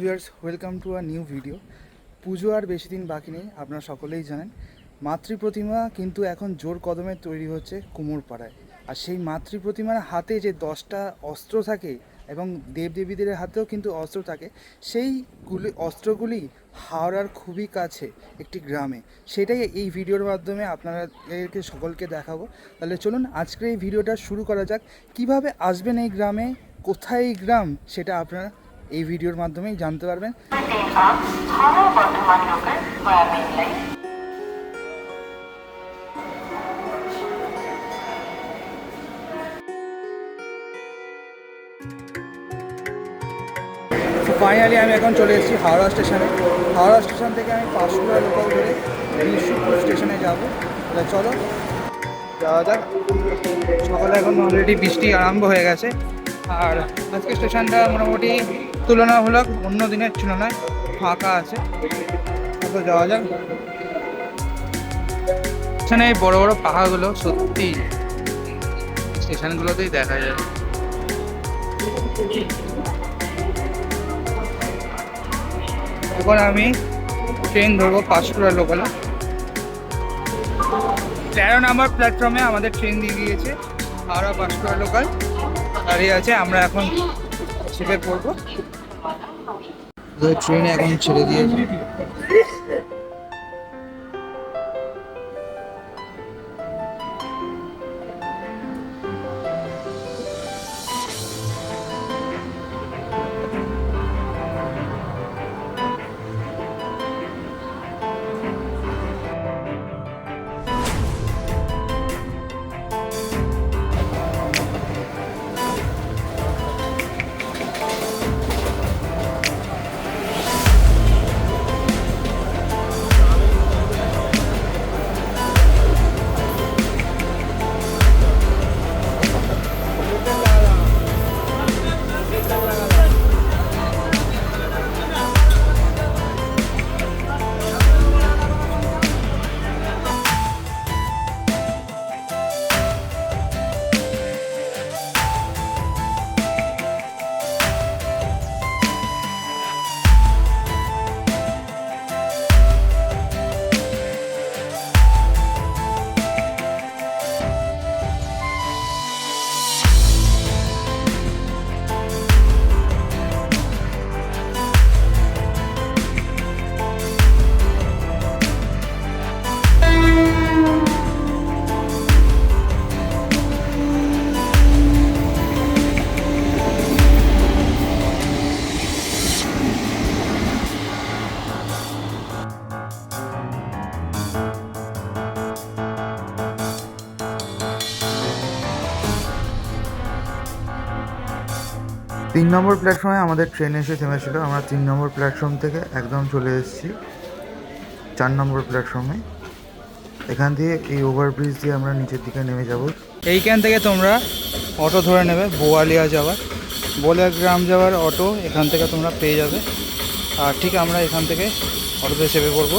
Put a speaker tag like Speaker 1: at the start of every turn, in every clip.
Speaker 1: Viewers welcome to a new video puja আর বেশি দিন বাকি নেই, আপনারা সকলেই জানেন। মাতৃ প্রতিমা কিন্তু এখন জোর কদমে তৈরি হচ্ছে কুমোরপাড়ায়। আর সেই মাতৃ প্রতিমার হাতে যে দশটা অস্ত্র থাকে এবং দেবদেবীদের হাতেও কিন্তু অস্ত্র থাকে সেইগুলি অস্ত্রগুলি হাওড়ার খুবই কাছে একটি গ্রামে। সেটাই এই ভিডিওর মাধ্যমে আপনাদেরকে সকলকে দেখাবো। তাহলে চলুন আজকের এই ভিডিওটা শুরু করা যাক। কীভাবে আসবেন এই গ্রামে? কোথায় এই গ্রাম? সেটা আপনারা এই ভিডিওর মাধ্যমেই জানতে পারবেন। ফাইনালি আমি এখন চলে এসেছি হাওড়া স্টেশনে। হাওড়া স্টেশন থেকে আমি পাঁচশোটা লোকাল ধরে বিশ্বপুর স্টেশনে যাব। তাহলে চলো, যাওয়া যাক। সকালে এখন অলরেডি বৃষ্টি আরম্ভ হয়ে গেছে। আর আজকে স্টেশনটা মোটামুটি তুলনামূলক অন্য দিনের তুলনায় ফাঁকা আছে। তো যাওয়া যাক। এখানে এই বড় বড় পাহাড়গুলো সত্যি স্টেশনগুলোতেই দেখা যায়। এখন আমি ট্রেন ধরবো পাঁচকুড়া লোকালে। তেরো নম্বর প্ল্যাটফর্মে আমাদের ট্রেন দিয়ে দিয়েছে হাওড়া পাঁচকুড়া লোকাল। দাঁড়িয়ে আছে, আমরা এখন চেপে পড়ব। ট্রেনে এখন ছেড়ে দিয়েছে। তিন নম্বর প্ল্যাটফর্মে আমাদের ট্রেন এসে থেমেছিল। আমরা তিন নম্বর প্ল্যাটফর্ম থেকে একদম চলে এসেছি। চার নম্বর প্ল্যাটফর্মে এখান থেকে এই ওভারব্রিজ দিয়ে আমরা নিচের দিকে নেমে যাব? এইখান থেকে তোমরা অটো ধরে নেবে, বোয়ালিয়া যাওয়ার। বোয়ালিয়া গ্রাম যাওয়ার অটো এখান থেকে তোমরা পেয়ে যাবে। আর ঠিক আমরা এখান থেকে অটোতে চেপে পড়ব।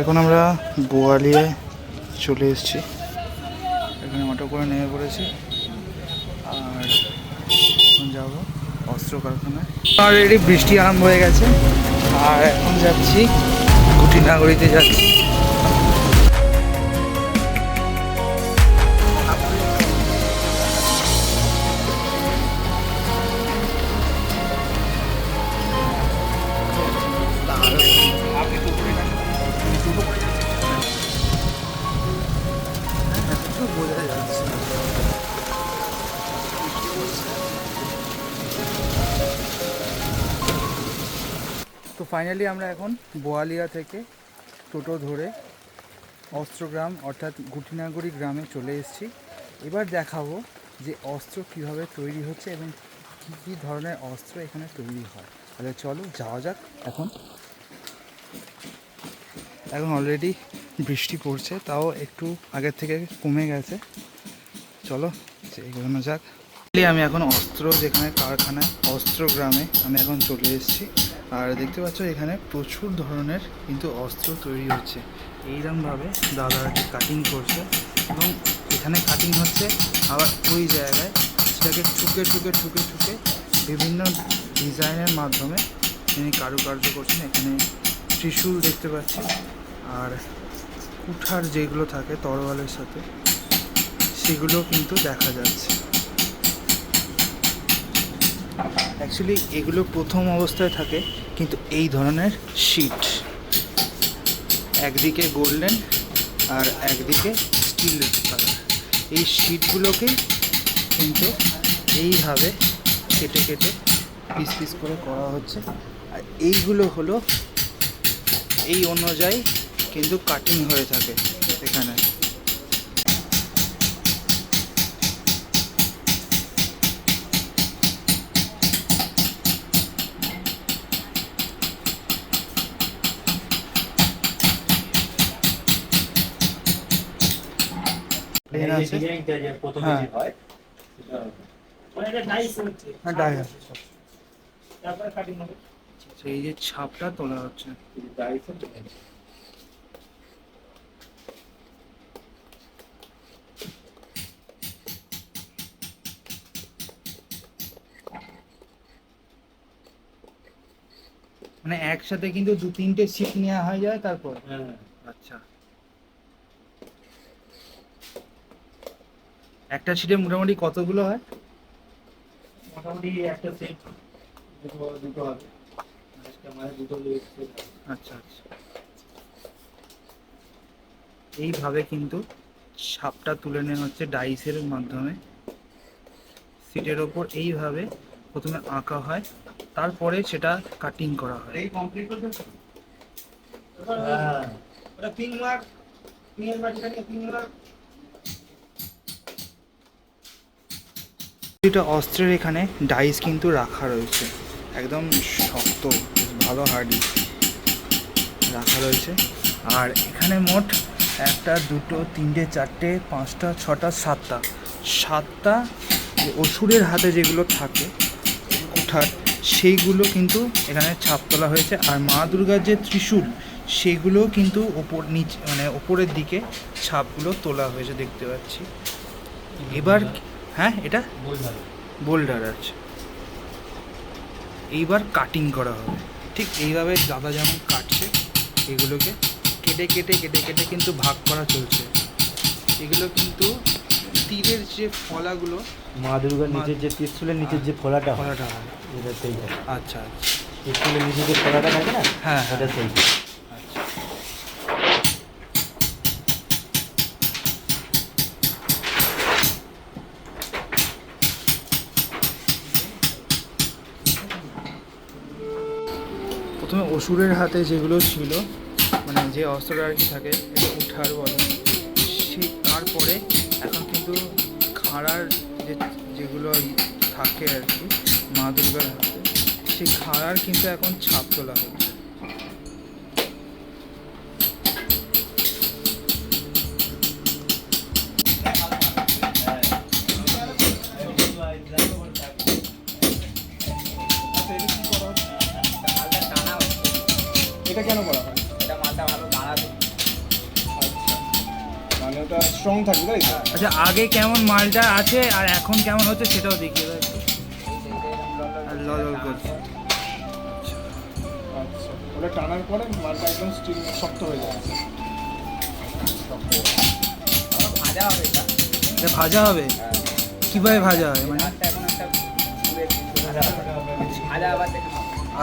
Speaker 1: এখন আমরা গোয়ালিয়ায় চলে এসেছি। এখানে অটো করে নেমে পড়েছি। আর এখন যাব অস্ত্র কারখানায়। অলরেডি বৃষ্টি আরম্ভ হয়ে গেছে। আর এখন যাচ্ছি কুটিনাগরিতে যাচ্ছি। তো ফাইনালি আমরা এখন বোয়ালিয়া থেকে টোটো ধরে অস্ত্রগ্রাম, অর্থাৎ গুটিনাগরি গ্রামে চলে এসেছি। এবার দেখাবো যে অস্ত্র কীভাবে তৈরি হচ্ছে এবং কী কী ধরনের অস্ত্র এখানে তৈরি হয়। তাহলে চলো যাওয়া যাক। এখন এখন অলরেডি বৃষ্টি পড়ছে, তাও একটু আগের থেকে কমে গেছে। চলো এগোনো যাক। আমি এখন অস্ত্র যেখানে কারখানায় অস্ত্র গ্রামে আমি এখন চলে এসেছি। আর দেখতে পাচ্ছ, এখানে প্রচুর ধরনের কিন্তু অস্ত্র তৈরি হচ্ছে। এইরকমভাবে দাদা আর কি কাটিং করছে এবং এখানে কাটিং হচ্ছে আবার ওই জায়গায় সেটাকে ঠুকে ঠুকে ঠুকে ঠুকে বিভিন্ন ডিজাইনের মাধ্যমে তিনি কারুকার্য করছেন। এখানে ত্রিশূল দেখতে পাচ্ছি আর কুঠার যেগুলো থাকে তরোয়ালের সাথে, সেগুলো কিন্তু দেখা যাচ্ছে। অ্যাকচুয়ালি এগুলো প্রথম অবস্থায় থাকে। কিন্তু এই ধরনের শিট একদিকে গোল্ডেন আর একদিকে স্টিল কালার এই শিটগুলোকেই কিন্তু এইভাবে কেটে কেটে পিস পিস করে করা হচ্ছে। আর এইগুলো হলো, এই অনুযায়ী কিন্তু কাটিং হয়ে থাকে এখানে। আছে হ্যাঁ।
Speaker 2: হয়। সেটা মানে
Speaker 1: হ্যাঁ, আছে। সেই যে ছাপটা তোলা হচ্ছে। মানে একসাথে কিন্তু দু তিনটে শিট নেওয়া হয়ে যায় তারপর?
Speaker 2: হ্যাঁ
Speaker 1: আচ্ছা একটা শিটে মোটামুটি কতগুলো হয়?
Speaker 2: মোটামুটি একটা সেট দুটো হবে। মানে সেট
Speaker 1: আচ্ছা আচ্ছা। এইভাবে কিন্তু সাপটা তুলে নেওয়া হচ্ছে ডাইসের মাধ্যমে। সিটের ওপর এইভাবে প্রথমে আঁকা হয় তারপরে সেটা কাটিং করা হয়।
Speaker 2: এই কমপ্লিট করতে হ্যাঁ। ওটা পিং মার্ক পিং এর মাঝখানে পিং মার্ক
Speaker 1: প্রতিটা অস্ত্রের এখানে ডাইস কিন্তু রাখা রয়েছে। একদম শক্ত ভালো হার্ডি রাখা রয়েছে। আর এখানে মোট একটা, দুটো, তিনটে, চারটে, পাঁচটা, ছটা, সাতটা। সাতটা অসুরের হাতে যেগুলো থাকে, কুঠার, সেইগুলো কিন্তু এখানে ছাপ তোলা হয়েছে। আর মা দুর্গার যে ত্রিশূল সেইগুলো কিন্তু ওপর নিচ মানে ওপরের দিকে ছাপগুলো তোলা হয়েছে, দেখতে পাচ্ছি। এবার হ্যাঁ এটা?
Speaker 2: বল
Speaker 1: বোল্ডার আছে এইবার কাটিং করা হবে। ঠিক এইভাবে দাদা যেমন কাটছে এগুলোকে কেটে কেটে কেটে কেটে কিন্তু ভাগ করা চলছে। এগুলো কিন্তু তীরের যে ফলাগুলো
Speaker 2: মা দুর্গার নিচের যে ত্রিশুলের নিচের যে ফলাটা
Speaker 1: ফলাটা হয়।
Speaker 2: এটা সেইটা
Speaker 1: আচ্ছা আচ্ছা।
Speaker 2: ত্রিশুলের নিচে যে ফলাটা থাকে না
Speaker 1: হ্যাঁ হ্যাঁ।
Speaker 2: এটা সেইটা
Speaker 1: অসুরের হাতে যেগুলো ছিল মানে যে অস্ত্র আর কি থাকে উঠার বলে। সে তারপরে এখন কিন্তু খাড়ার যে, যেগুলো থাকে আর কি, মা দুর্গার হাতে, সেই খাড়ার কিন্তু এখন ছাপ তোলা হচ্ছে
Speaker 3: এটা কেন করা হয়?
Speaker 4: এটা মালটা ভালো দাঁড়াবে
Speaker 3: আচ্ছা। মানে ওটা স্ট্রং থাকবে তাই তো?
Speaker 1: আচ্ছা আগে কেমন মালটা আছে আর এখন কেমন হচ্ছে সেটাও দেখিয়ে দাও। আর লল লল করছে।
Speaker 3: আচ্ছা ওটা টানার পরে মালটা একদম স্টিল শক্ত হয়ে যাচ্ছে
Speaker 4: ভাজা হবে এটা?
Speaker 1: এটা ভাজা হবে? কীভাবে ভাজা হয় মানে?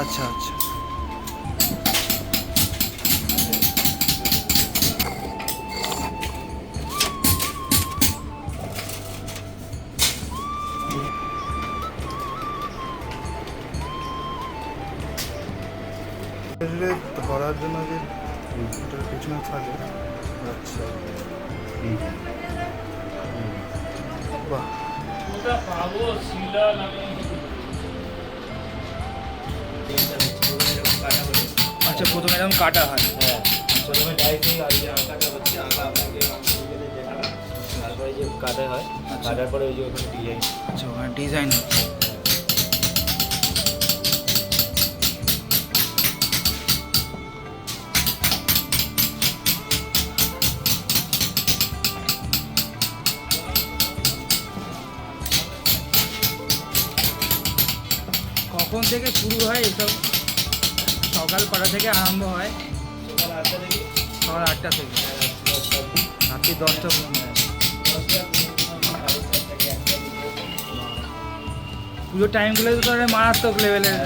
Speaker 1: আচ্ছা আচ্ছা।
Speaker 4: अच्छा। ठीक है।
Speaker 1: अच्छा
Speaker 4: प्रथम तो एकदम काटा काटा है।
Speaker 1: अच्छा।, अच्छा हाँ, डिज़ाइन। কখন থেকে শুরু হয় এসব? সকাল কটা থেকে আরম্ভ হয়?
Speaker 4: সকাল আটটা থেকে।
Speaker 1: রাত্রি দশটা পর্যন্ত। পুজোর টাইমগুলো তো মারাত্মক লেভেলের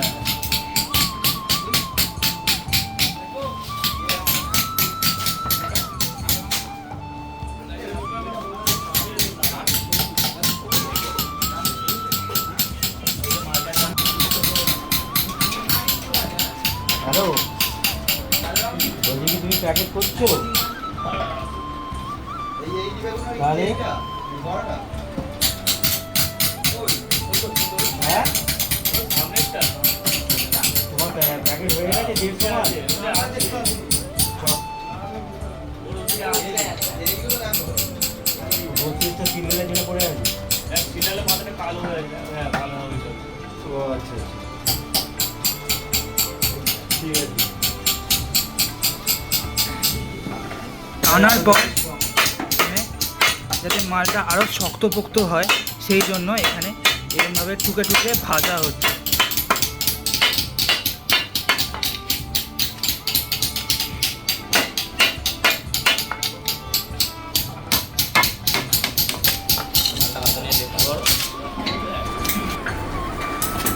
Speaker 4: প্যাকেট করছ
Speaker 1: টানার পর যাতে মালটা আরও শক্তপোক্ত হয়, সেই জন্য এখানে এরকমভাবে টুকে টুকে ভাজা হচ্ছে।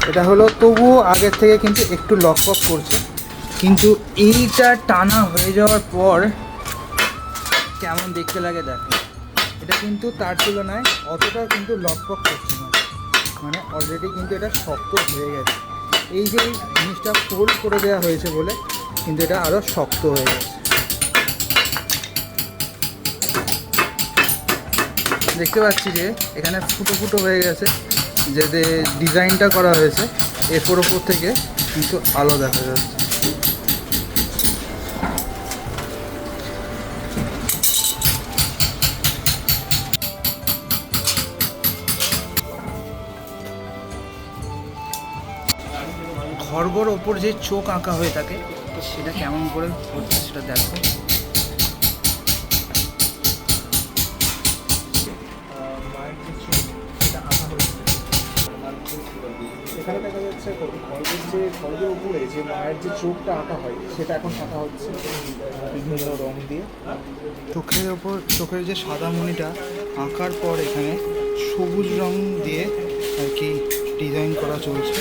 Speaker 1: এটা হলো, তবুও আগের থেকে কিন্তু একটু লকপক করছে। কিন্তু এইটা টানা হয়ে যাওয়ার পর কেমন দেখতে লাগে দেখো। এটা কিন্তু তার তুলনায় অতটা কিন্তু লকপক করছে না। মানে অলরেডি কিন্তু এটা শক্ত হয়ে গেছে। এই যে জিনিসটা ফোল্ড করে দেওয়া হয়েছে বলে কিন্তু এটা আরও শক্ত হয়ে গেছে। দেখতে পাচ্ছি যে এখানে ফুটো ফুটো হয়ে গেছে। যে ডিজাইনটা করা হয়েছে এরপর ওপর থেকে কিন্তু আলো দেখা যাচ্ছে। খর্বর ওপর যে চোখ আঁকা হয়ে থাকে সেটা কেমন করে হচ্ছে সেটা দেখো।
Speaker 3: এখানে দেখা যাচ্ছে খড়গের যে খড়গের উপরে যে মায়ের যে চোখটা আঁকা হয় সেটা এখন আঁকা হচ্ছে। বিভিন্ন রং দিয়ে।
Speaker 1: চোখের ওপর চোখের যে সাদা মণিটা আঁকার পর এখানে সবুজ রং দিয়ে আর কি ডিজাইন করা চলছে।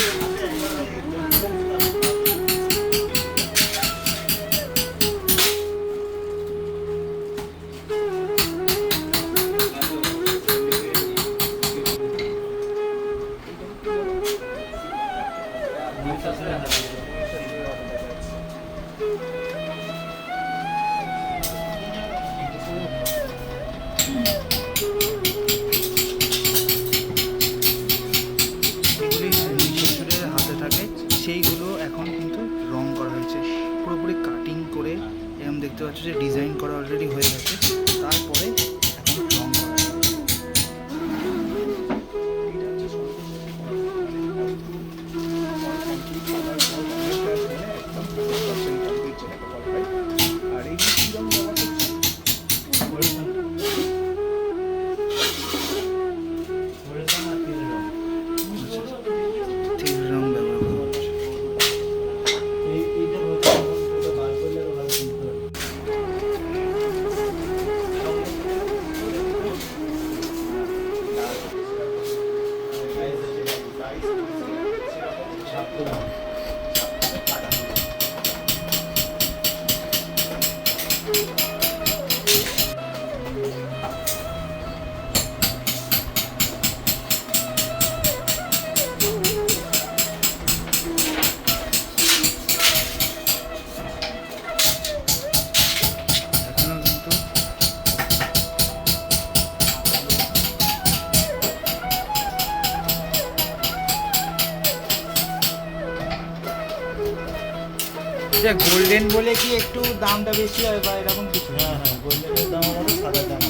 Speaker 4: এটা
Speaker 1: গোল্ডেন বলে কি একটু দামটা বেশি হয় বা এরকম কিছু?
Speaker 4: হ্যাঁ হ্যাঁ গোল্ডেনের দাম আমাদের সাদা দাম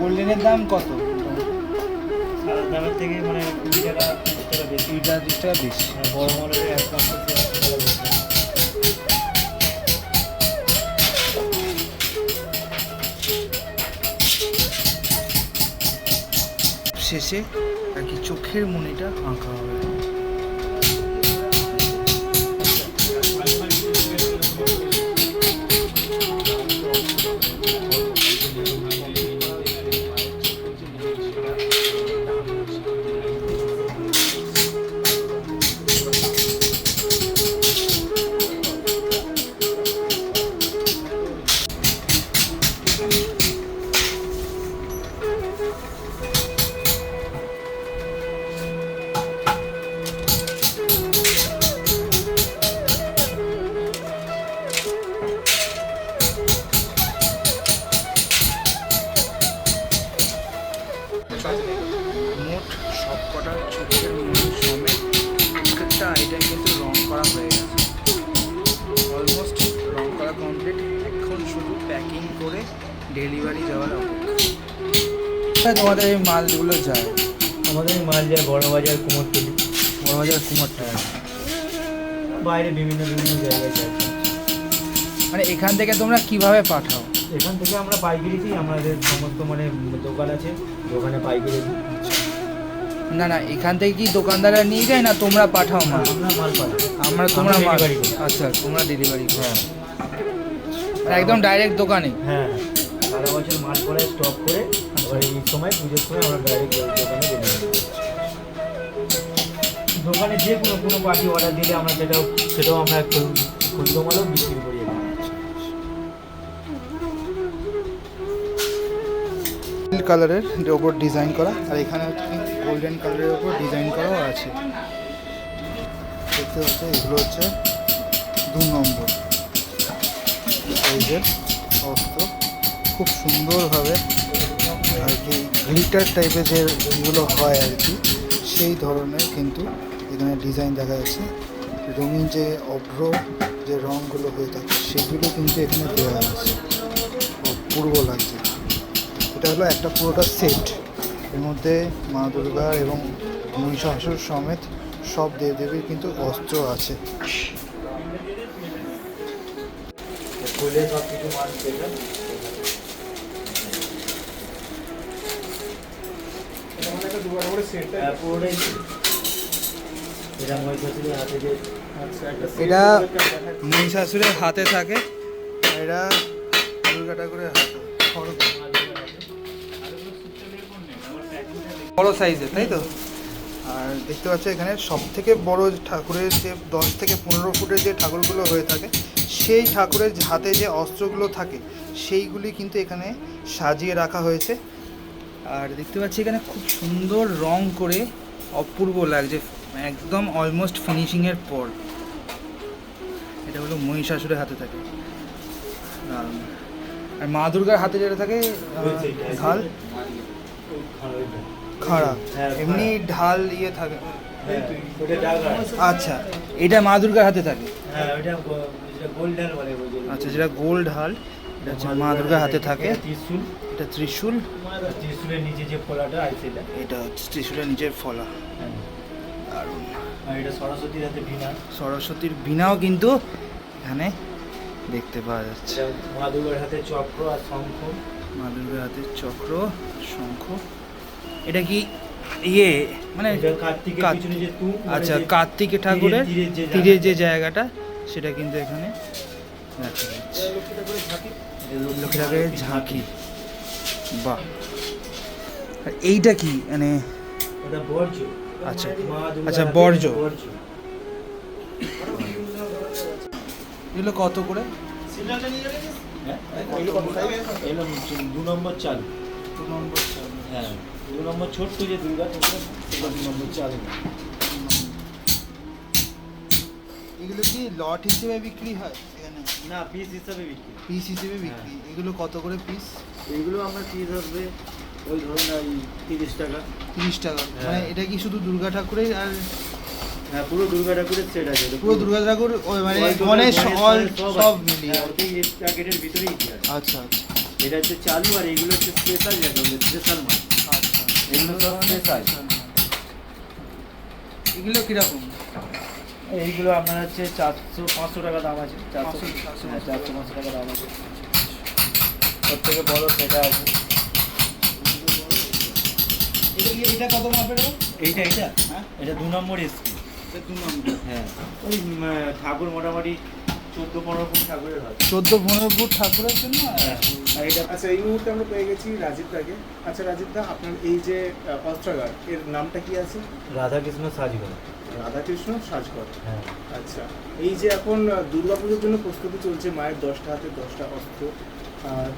Speaker 1: গোল্ডেনের দাম কত?
Speaker 4: সাদার দামের থেকে মানে কুড়ি টাকা তিরিশ টাকা বেশি।
Speaker 1: এটা তিরিশ টাকা বেশি।
Speaker 4: হ্যাঁ, বড় মডেলের এক টাকা
Speaker 1: শেষে আর কি চোখের মনিটা আঁকা হবে।
Speaker 4: বাইরে বিভিন্ন বিভিন্ন জায়গায় যায়
Speaker 1: মানে এখান থেকে তোমরা কীভাবে পাঠাও?
Speaker 4: এখান থেকে আমরা পাইকারিতেই আমাদের সমস্ত মানে দোকান আছে দোকানে পাইকারি।
Speaker 1: না না এখান থেকে কি দোকানদাররা নিয়ে যায় না তোমরা পাঠাও মাল?
Speaker 4: আমরা মাল পাই
Speaker 1: আমরা তোমরা মাল
Speaker 4: করি।
Speaker 1: আচ্ছা তোমরা ডেলিভারি করো।
Speaker 4: হ্যাঁ।
Speaker 1: মানে একদম ডাইরেক্ট দোকানে?
Speaker 4: হ্যাঁ সারা বছর মাল পরে স্টক করে এই সময় পুজোর সময় আমরা ডাইরেক্ট দোকানে ডেলিভারি করি। দোকানে যে কোনো কোনো পার্টি অর্ডার দিলে আমরা সেটাও সেটাও আমরা খুচরো মালও বিক্রি করি।
Speaker 1: কালারের ওপর ডিজাইন করা, আর এখানে হচ্ছে গোল্ডেন কালারের ওপর ডিজাইন করাও আছে। দেখতে হচ্ছে এগুলো হচ্ছে দু নম্বর। সাইজের অস্ত্র, খুব সুন্দরভাবে আর কি গ্লিটার টাইপের যে যেগুলো হয় আর কি, সেই ধরনের কিন্তু এখানে ডিজাইন দেখা যাচ্ছে। রঙিন যে অভ্র যে রঙগুলো হয়ে থাকে সেগুলো কিন্তু এখানে দেওয়া আছে। অপূর্ব লাগছে এটা হলো একটা পুরোটা সেট এর মধ্যে মা দুর্গা এবং মহিষাসুর সমেত সব দেবদেবীর কিন্তু অস্ত্র আছে।
Speaker 4: খুলে। সব কিছু
Speaker 3: মানে একটা দুবার করে সেট
Speaker 4: হ্যাঁ, পুরোটাই এটা মহিষাসুরের হাতে
Speaker 3: আচ্ছা একটা
Speaker 1: এটা মহিষাসুরের হাতে থাকে। আর এটা দুর্গা ঠাকুরের হাতে বড় সাইজের তাই তো? আর দেখতে পাচ্ছ এখানে সব থেকে বড় ঠাকুরের যে দশ থেকে পনেরো ফুটের যে ঠাকুরগুলো হয়ে থাকে সেই ঠাকুরের হাতে যে অস্ত্রগুলো থাকে সেইগুলি কিন্তু এখানে সাজিয়ে রাখা হয়েছে। আর দেখতে পাচ্ছি এখানে খুব সুন্দর রং করে অপূর্ব লাগছে। একদম অলমোস্ট ফিনিশিংয়ের পর। এটা হলো মহিষাসুরের হাতে থাকে। আর মা দুর্গার হাতে যেটা থাকে ঢাল? খাড়া।
Speaker 4: হ্যাঁ,
Speaker 1: এমনি ঢাল ইয়ে থাকে।
Speaker 4: হ্যাঁ।
Speaker 1: আচ্ছা এটা মা দুর্গার হাতে থাকে?
Speaker 4: হ্যাঁ,
Speaker 1: আচ্ছা যেটা গোল ঢাল এটা হচ্ছে মা দুর্গার হাতে থাকে।
Speaker 4: ত্রিশূল।
Speaker 1: এটা ত্রিশূল।
Speaker 4: ত্রিশূলের নিচে যে ফলাটা আছে এটা।
Speaker 1: হচ্ছে ত্রিশূলের নিচের ফলা। দারুণ।
Speaker 4: আর এটা সরস্বতীর হাতে বিনা
Speaker 1: সরস্বতীর বিনাও কিন্তু এখানে দেখতে পাওয়া যাচ্ছে।
Speaker 4: মা দুর্গার হাতে চক্র আর শঙ্খ।
Speaker 1: মা দুর্গার হাতে চক্র শঙ্খ। এটা কি ইয়ে মানে
Speaker 4: কার্তিকের পিছনে যে তুম মানে
Speaker 1: আচ্ছা কার্তিকে ঠাকুরের
Speaker 4: তীরের যে। জায়গাটা।
Speaker 1: সেটা কিন্তু এখানে দেখা যাচ্ছে। লক্ষ্মী ঠাকুরের ঝাঁকি। বাহ। এইটা কি? মানে
Speaker 4: ওটা বর্জ্য।
Speaker 1: আচ্ছা। আচ্ছা, বর্জ্য। এগুলো কত করে?
Speaker 4: হ্যাঁ দু নম্বর চাল।
Speaker 1: দু নম্বর
Speaker 4: হ্যাঁ দু নম্বর ছোট্ট যে দুর্গা দু নম্বর চাল।
Speaker 1: এগুলো কি লট হিসেবে বিক্রি হয়? এখানে
Speaker 4: না পিস হিসাবে বিক্রি।
Speaker 1: পিস হিসেবে বিক্রি। এগুলো কত করে পিস
Speaker 4: এইগুলো আমরা পিস আসবে ওই ধরুন ওই তিরিশ টাকা।
Speaker 1: তিরিশ টাকা।
Speaker 4: হ্যাঁ।
Speaker 1: মানে এটা কি শুধু দুর্গা ঠাকুরের আর
Speaker 4: হ্যাঁ পুরো দুর্গা ঠাকুরের সেট আছে।
Speaker 1: পুরো দুর্গা ঠাকুর ওই মানে গণেশ অল সব মিলিয়ে।
Speaker 4: হ্যাঁ, এই প্যাকেটের ভিতরেই
Speaker 1: আচ্ছা আচ্ছা।
Speaker 4: এটা হচ্ছে চালু আর এইগুলো হচ্ছে স্পেশাল যেটা হচ্ছে স্পেশাল মাল।
Speaker 1: আচ্ছা
Speaker 4: এগুলো সব স্পেশাল
Speaker 1: এগুলো কীরকম?
Speaker 4: এইগুলো আপনার হচ্ছে চারশো পাঁচশো টাকা দাম আছে। চারশো
Speaker 1: চারশো,
Speaker 4: হ্যাঁ চারশো পাঁচশো টাকা দাম আছে। ওর থেকে বড় সেটা আছে।
Speaker 1: এটা কত মাপের
Speaker 4: এইটা এইটা।
Speaker 1: হ্যাঁ?
Speaker 4: এটা দু নম্বর এসপি
Speaker 1: এটা দু নম্বর।
Speaker 4: হ্যাঁ। ওই ঠাকুর মোটামুটি চোদ্দ পনেরো ফুট ঠাকুরের হয়।
Speaker 1: চোদ্দ পনেরো ফুট ঠাকুরের জন্য?
Speaker 4: হ্যাঁ। এটা
Speaker 3: আচ্ছা এই মুহূর্তে আমরা পেয়ে গেছি রাজীব দাকে। আচ্ছা রাজীব দা আপনার এই যে অস্ত্রাগার এর নামটা কি আছে?
Speaker 4: রাধাকৃষ্ণ সাজগর।
Speaker 3: রাধাকৃষ্ণ সাজগর।
Speaker 4: হ্যাঁ।
Speaker 3: আচ্ছা এই যে এখন দুর্গাপুজোর জন্য প্রস্তুতি চলছে মায়ের দশটা হাতে দশটা অস্ত্র।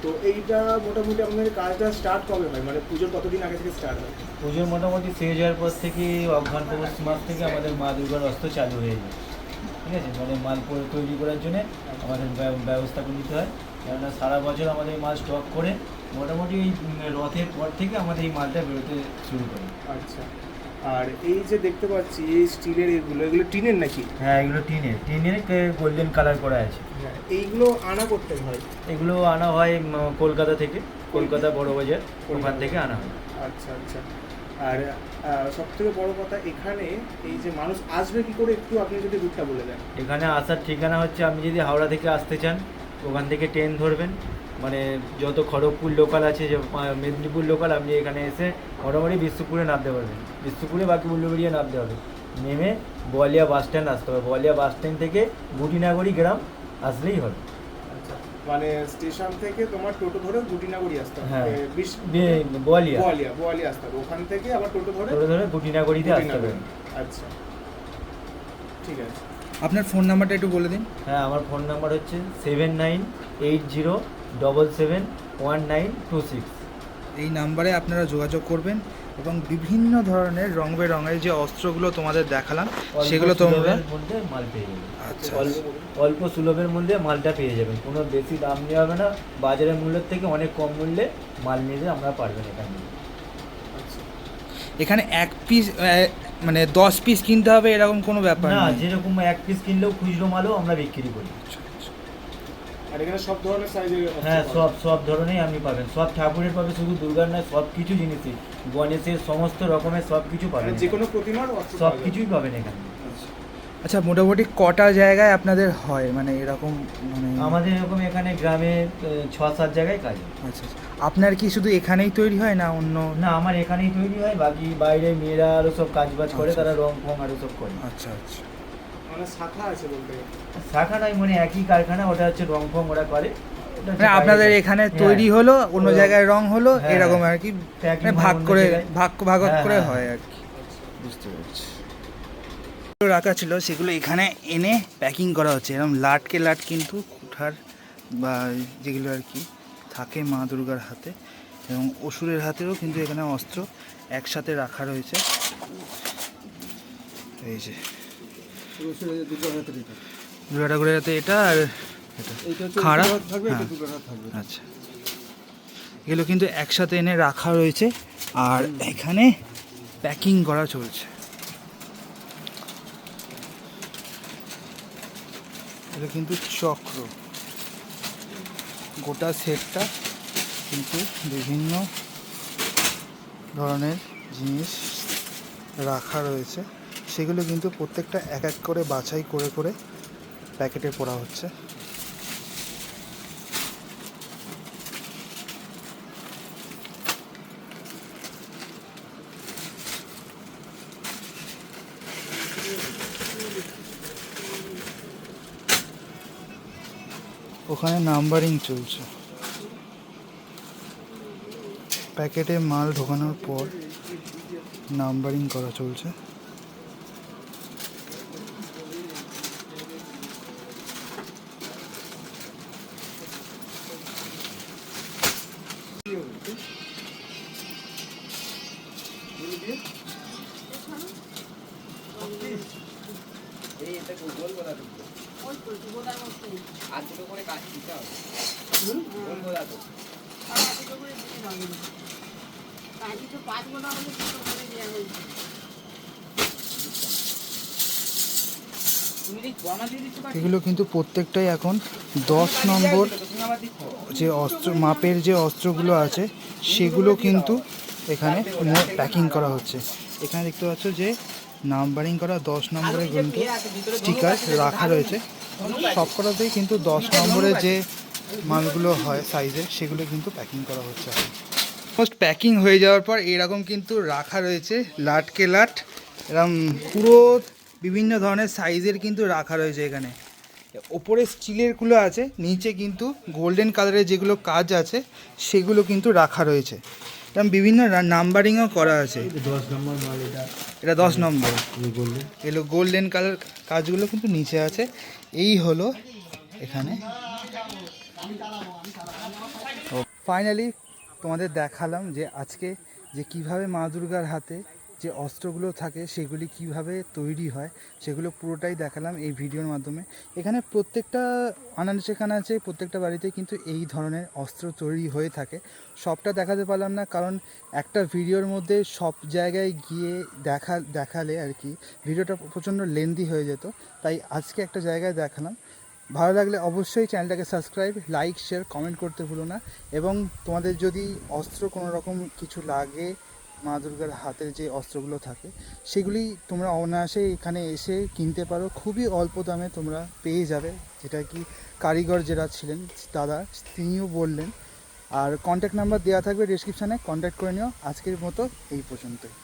Speaker 3: তো এইটা মোটামুটি আপনাদের কাজটা স্টার্ট কবে হয়? মানে পুজোর কতদিন আগে থেকে স্টার্ট হয়?
Speaker 4: পুজোর মোটামুটি শেষ হওয়ার পর থেকে অঘ্রান পৌষ মাস থেকে আমাদের মা দুর্গার অস্ত্র চালু হয়ে যায়। ঠিক আছে? মানে মাল তৈরি করার জন্য আমাদের ব্য- ব্যবস্থা করে নিতে হয়। কেননা সারা বছর আমাদের মাল স্টক করে মোটামুটি এই রথের পর থেকে আমাদের এই মালটা বেরোতে শুরু করে।
Speaker 3: আচ্ছা। আর এই যে দেখতে পাচ্ছি এই স্টিলের এগুলো এগুলো টিনের নাকি?
Speaker 4: হ্যাঁ এগুলো টিনের। টিনের গোল্ডেন কালার করা আছে।
Speaker 3: হ্যাঁ এইগুলো আনা করতে হয়?
Speaker 4: এগুলো আনা হয় কলকাতা থেকে। কলকাতা বড় বাজার ওখান থেকে আনা হয়।
Speaker 3: আচ্ছা আচ্ছা। আর সব থেকে বড় কথা এখানে এই যে মানুষ আসবে কি করে একটু আপনি যদি রুটটা বলে দেন।
Speaker 4: এখানে আসার ঠিকানা হচ্ছে আপনি যদি হাওড়া থেকে আসতে চান ওখান থেকে ট্রেন ধরবেন। মানে যত খড়গপুর লোকাল আছে যে মেদিনীপুর লোকাল আপনি এখানে এসে মোটামুটি বিশ্বপুরে নামতে পারবেন। বিশ্বপুরে বাকি উল্লুবেড়িয়ে নামতে হবে। নেমে বোয়ালিয়া বাস স্ট্যান্ড আসতে হবে। বলিয়া বাস স্ট্যান্ড থেকে গুটিনাগরি গ্রাম আসলেই হবে।
Speaker 3: আচ্ছা মানে স্টেশন থেকে তোমার টোটো ধরে গুটিনাগড়ি আসতে হবে।
Speaker 4: হ্যাঁ। বোয়ালিয়া।
Speaker 3: বোয়ালিয়া বোয়ালিয়া আসতে হবে। ওখান থেকে আবার টোটো ধরে
Speaker 4: ধরে ধরে গুটিনাগরিতে আসতে হবে।
Speaker 3: আচ্ছা। ঠিক আছে।
Speaker 1: আপনার ফোন নাম্বারটা একটু বলে দিন।
Speaker 4: হ্যাঁ আমার ফোন নাম্বার হচ্ছে seven nine eight zero double seven one nine two six
Speaker 1: এই নাম্বারে আপনারা যোগাযোগ করবেন এবং বিভিন্ন ধরনের রং বেরঙের যে অস্ত্রগুলো তোমাদের দেখালাম সেগুলো তোমরা
Speaker 4: মধ্যে মাল পেয়ে যাবেন।
Speaker 1: আচ্ছা
Speaker 4: অল্প অল্প সুলভের মধ্যে মালটা পেয়ে যাবেন। কোনো বেশি দাম দেওয়া হবে না। বাজারের মূল্যের থেকে অনেক কম মূল্যে মাল নিতে আমরা পারবেন এখানে
Speaker 3: আচ্ছা।
Speaker 1: এখানে এক পিস মানে দশ পিস কিনতে হবে এরকম কোনো ব্যাপার
Speaker 4: না যেরকম এক পিস কিনলেও খুচরো মালও আমরা বিক্রি করি।
Speaker 3: আর এখানে সব ধরনের সাইজের
Speaker 4: হ্যাঁ সব সব ধরনেরই আপনি পাবেন। সব ঠাকুরের পাবে শুধু দুর্গার নয় সব কিছু জিনিসই। গণেশের সমস্ত রকমের সব কিছু পাবেন
Speaker 3: মানে যে কোনো প্রতিমার
Speaker 4: সব কিছুই পাবেন এখানে।
Speaker 1: আচ্ছা। মোটামুটি কটা জায়গায় আপনাদের হয়? মানে এরকম মানে
Speaker 4: আমাদের এরকম এখানে গ্রামে ছ সাত জায়গায় কাজ হয়।
Speaker 1: আচ্ছা আচ্ছা। আপনার কি শুধু এখানেই তৈরি হয় না অন্য?
Speaker 4: না আমার এখানেই তৈরি হয়। বাকি বাইরে মেয়েরা আরও সব কাজ বাজ করে
Speaker 1: আচ্ছা।
Speaker 4: তারা রং ফং আরও সব করে।
Speaker 1: আচ্ছা আচ্ছা।
Speaker 3: মানে শাখা আছে বলতে।
Speaker 4: শাখা নয় মানে একই কারখানা ওটা হচ্ছে রং ফং ওরা করে।
Speaker 1: মানে আপনাদের এখানে
Speaker 4: হ্যাঁ।
Speaker 1: তৈরি হলো অন্য জায়গায় রং হলো
Speaker 4: হ্যাঁ,
Speaker 1: এরকম আর কি মানে ভাগ করে। ভাগ ভাগ
Speaker 4: হ্যাঁ,
Speaker 1: করে
Speaker 4: হ্যাঁ,
Speaker 1: হয় আর কি। বুঝতে পারছি। রাখা ছিল সেগুলো এখানে এনে প্যাকিং করা হচ্ছে। এরকম লাটকে লাট কিন্তু কুঠার বা যেগুলো আর কি থাকে মা দুর্গার হাতে এবং অসুরের হাতেও কিন্তু এখানে অস্ত্র একসাথে রাখা রয়েছে। এই যে। দুর্গা ঠাকুরের হাতে এটা আর খাড়া। আচ্ছা। এগুলো কিন্তু একসাথে এনে রাখা রয়েছে আর এখানে প্যাকিং করা চলছে। এটা কিন্তু চক্র। গোটা সেটটা কিন্তু বিভিন্ন ধরনের জিনিস রাখা রয়েছে। সেগুলো কিন্তু প্রত্যেকটা এক এক করে বাছাই করে করে প্যাকেটে পড়া হচ্ছে। ওখানে নাম্বারিং চলছে। প্যাকেটে মাল ঢোকানোর পর নাম্বারিং করা চলছে। এগুলো কিন্তু প্রত্যেকটাই এখন দশ নম্বর যে অস্ত্র, মাপের যে অস্ত্রগুলো আছে, সেগুলো কিন্তু এখানে প্যাকিং করা হচ্ছে। এখানে দেখতে পাচ্ছ যে নাম্বারিং করা দশ নম্বরের কিন্তু স্টিকার রাখা রয়েছে। সব কটাতেই কিন্তু দশ নম্বরের যে মালগুলো হয় সাইজের সেগুলো কিন্তু প্যাকিং করা হচ্ছে ফার্স্ট প্যাকিং হয়ে যাওয়ার পর এরকম কিন্তু রাখা রয়েছে, লাটকে লাট। এরকম পুরো বিভিন্ন ধরনের সাইজের কিন্তু রাখা রয়েছে এখানে। ওপরে স্টিলেরগুলো আছে নিচে কিন্তু গোল্ডেন কালারের যেগুলো কাজ আছে সেগুলো কিন্তু রাখা রয়েছে। এরকম বিভিন্ন নাম্বারিংও করা আছে।
Speaker 4: দশ নম্বর মাল এটা।
Speaker 1: এটা দশ নম্বর। এগুলো গোল্ডেন কালার কাজগুলো কিন্তু নিচে আছে। এই হলো এখানে। ফাইনালি তোমাদের দেখালাম যে আজকে যে কীভাবে মা দুর্গার হাতে যে অস্ত্রগুলো থাকে সেগুলি কীভাবে তৈরি হয়, সেগুলো পুরোটাই দেখালাম এই ভিডিওর মাধ্যমে। এখানে প্রত্যেকটা আনান সেখানে আছে, প্রত্যেকটা বাড়িতে কিন্তু এই ধরনের অস্ত্র তৈরি হয়ে থাকে। সবটা দেখাতে পারলাম না, কারণ একটা ভিডিওর মধ্যে সব জায়গায় গিয়ে দেখা, দেখালে আর কি ভিডিওটা প্রচণ্ড লেন্দি হয়ে যেত। তাই আজকে একটা জায়গায় দেখালাম। ভালো লাগলে অবশ্যই চ্যানেলটাকে সাবস্ক্রাইব লাইক শেয়ার কমেন্ট করতে ভুলো না। এবং তোমাদের যদি অস্ত্র কোনো রকম কিছু লাগে মা দুর্গার হাতের যে অস্ত্রগুলো থাকে, সেগুলি তোমরা অনায়াসে এখানে এসে কিনতে পারো। খুবই অল্প দামে তোমরা পেয়ে যাবে। যেটা কি কারিগর যারা ছিলেন, দাদা, তিনিও বললেন। আর কন্ট্যাক্ট নাম্বার দেওয়া থাকবে ডিসক্রিপশানে কন্ট্যাক্ট করে নিও। আজকের মতো এই পর্যন্তই।